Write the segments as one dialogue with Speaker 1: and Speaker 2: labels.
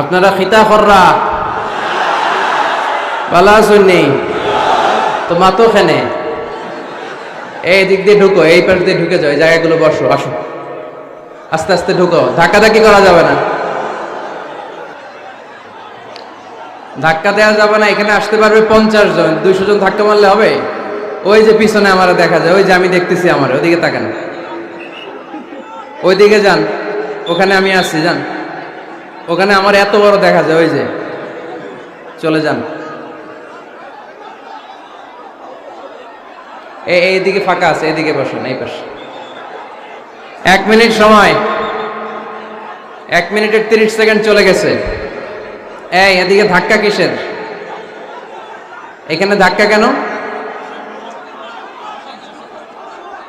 Speaker 1: আপনারা খিতা খররা। ভালো আসুননি তো মাতো খেনে। এই দিক দিয়ে ঢুকো, এই পাশ দিয়ে ঢুকে যাও, এই জায়গাগুলো বসো, আসো। আস্তে আস্তে ঢুকো, ধাক্কাধাক্কি করা যাবে না। ধাক্কা দেওয়া যাবে না, এখানে আসতে পারবে পঞ্চাশ জন, দুইশো জন ধাক্কা মারলে হবে? ওই যে পিছনে আমার দেখা যায়, ওই যে আমি দেখতেছি আমার ওইদিকে তাকান। ওইদিকে যান, ওখানে আমি আসছি যান। ওখানে আমার এত বড় দেখা যায়, ওই যে। চলে যান। এই এইদিকে ফাঁকা আছে, এইদিকে বসেন, এই পাশে। এক মিনিট সময়। এক মিনিটের তিরিশ সেকেন্ড চলে গেছে। এই, এদিকে ধাক্কা কিসের? এখানে ধাক্কা কেন?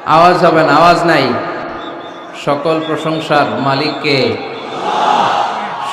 Speaker 1: আওয়াজ হবে না, আওয়াজ নাই। সকল প্রশংসার মালিককে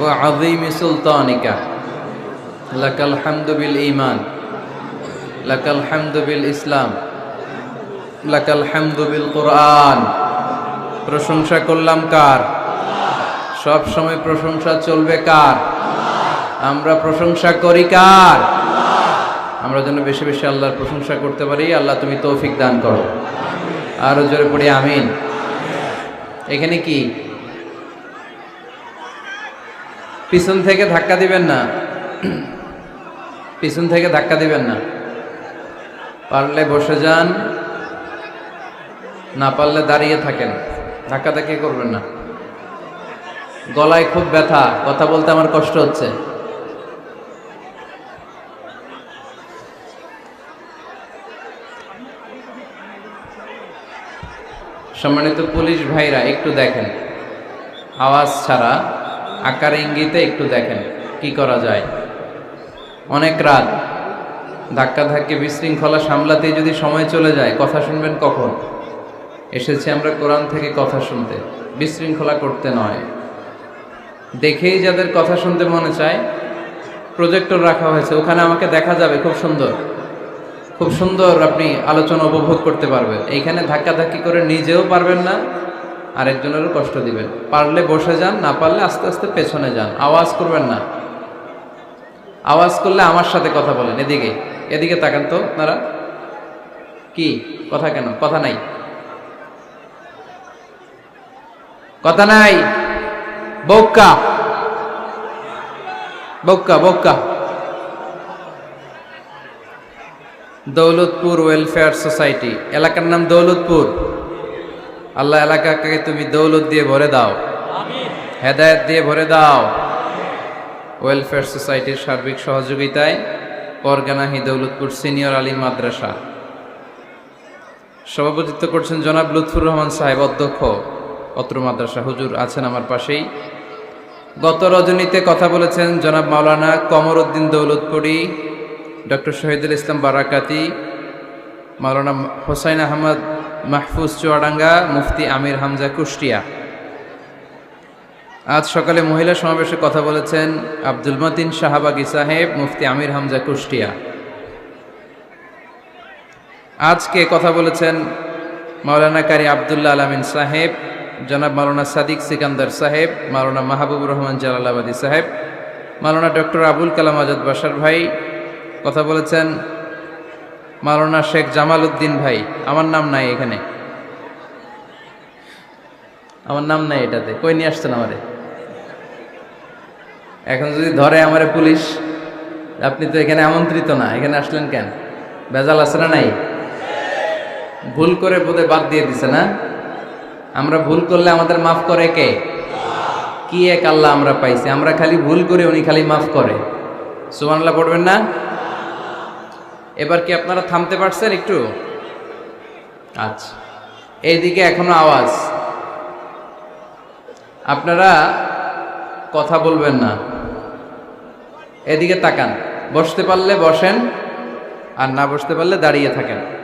Speaker 1: ও سلطانك لك লাকাল بالإيمان ইমান লাকাল بالإسلام ইসলাম। লাকাল بالقرآن কোরআন। প্রশংসা করলাম কার? সব সময় প্রশংসা চলবে কার? আমরা প্রশংসা করি কার? আমরা যেন বেশি বেশি আল্লাহর প্রশংসা করতে পারি, আল্লাহ তুমি তৌফিক দান করো। আরও জোরে পড়ি, আমিন। এখানে কি? পিছন থেকে ধাক্কা দিবেন না। পিছন থেকে ধাক্কা দিবেন না। পারলে বসে যান, না পারলে দাঁড়িয়ে থাকেন। ধাক্কা ধাক্কি করবেন না? গলায় খুব ব্যথা, কথা বলতে আমার কষ্ট হচ্ছে। সম্মানিত পুলিশ ভাইরা, একটু দেখেন। আওয়াজ ছাড়া আকার ইঙ্গিতে একটু দেখেন, কি করা যায়। অনেক রাত, ধাক্কা ধাক্কি বিশৃঙ্খলা সামলাতে যদি সময় চলে যায়, কথা শুনবেন কখন? এসেছি আমরা কোরআন থেকে কথা শুনতে, বিশৃঙ্খলা করতে নয়। দেখেই যাদের কথা শুনতে মনে চায়, প্রজেক্টর রাখা হয়েছে, ওখানে আমাকে দেখা যাবে, খুব সুন্দর। খুব সুন্দর আপনি আলোচনা উপভোগ করতে পারবেন। এইখানে ধাক্কাধাক্কি করে নিজেও পারবেন না আরেকজনেরও কষ্ট দিবেন। পারলে বসে যান, না পারলে আস্তে আস্তে পেছনে যান। আওয়াজ করবেন না। আওয়াজ করলে আমার সাথে কথা বলেন। এদিকে এদিকে তাকান তো আপনারা। কি? কথা কেন? কথা নাই। কথা নাই। বৌকা। বৌকা বৌকা। দৌলতপুর ওয়েলফেয়ার সোসাইটি এলাকার নাম দৌলতপুর। আল্লাহ এলাকাকে তুমি দৌলত দিয়ে ভরে দাও। হেদায়ত দিয়ে ভরে দাও। ওয়েলফেয়ার সোসাইটির সার্বিক সহযোগিতায় পরগানাহি দৌলতপুর সিনিয়র আলী মাদ্রাসা। সভাপতিত্ব করছেন জনাব লুৎফুর রহমান সাহেব, অধ্যক্ষ, অত্র মাদ্রাসা। হুজুর আছেন আমার পাশেই। গত রজনীতে কথা বলেছেন জনাব মাওলানা কমর উদ্দিন দৌলতপুরি, ডক্টর শহীদুল ইসলাম বারাকাতি, মাওলানা হোসাইন আহমদ মাহফুজ চুয়াডাঙ্গা, মুফতি আমির হামজা কুষ্টিয়া। আজ সকালে মহিলা সমাবেশে কথা বলেছেন আব্দুল মতিন শাহবাগি সাহেব, মুফতি আমির হামজা কুষ্টিয়া। আজকে কথা বলেছেন মাওলানা কারি আবদুল্লাহ আলমিন সাহেব, জনাব মাওলানা সাদিক সিকান্দার সাহেব, মাওলানা মাহবুবুর রহমান জালালাবাদী সাহেব, মাওলানা ডক্টর আবুল কালাম আজাদ বাসার ভাই। কথা বলেছেন মাওলানা শেখ জামাল উদ্দিন ভাই, আমার নাম নাই এখানে। আমার নাম নাই এটাতে। কই নিয়ে আসছেন আমারে? এখন যদি ধরে আমারে পুলিশ, আপনি তো এখানে আমন্ত্রিত না, এখানে আসলেন কেন? বেজাল আছে না নাই? ভুল করে বোধে বাদ দিয়ে দিছে না? আমরা ভুল করলে আমাদের মাফ করে কে? কি এক আল্লাহ আমরা পাইছি? আমরা খালি ভুল করে উনি খালি মাফ করে। সুমানাল্লাহ পড়বেন না? এবার কি আপনারা থামতে পারছেন একটু? আচ্ছা। এইদিকে এখনও আওয়াজ। আপনারা কথা বলবেন না। এদিকে তাকান। বসতে পারলে বসেন, আর না বসতে পারলে দাঁড়িয়ে থাকেন।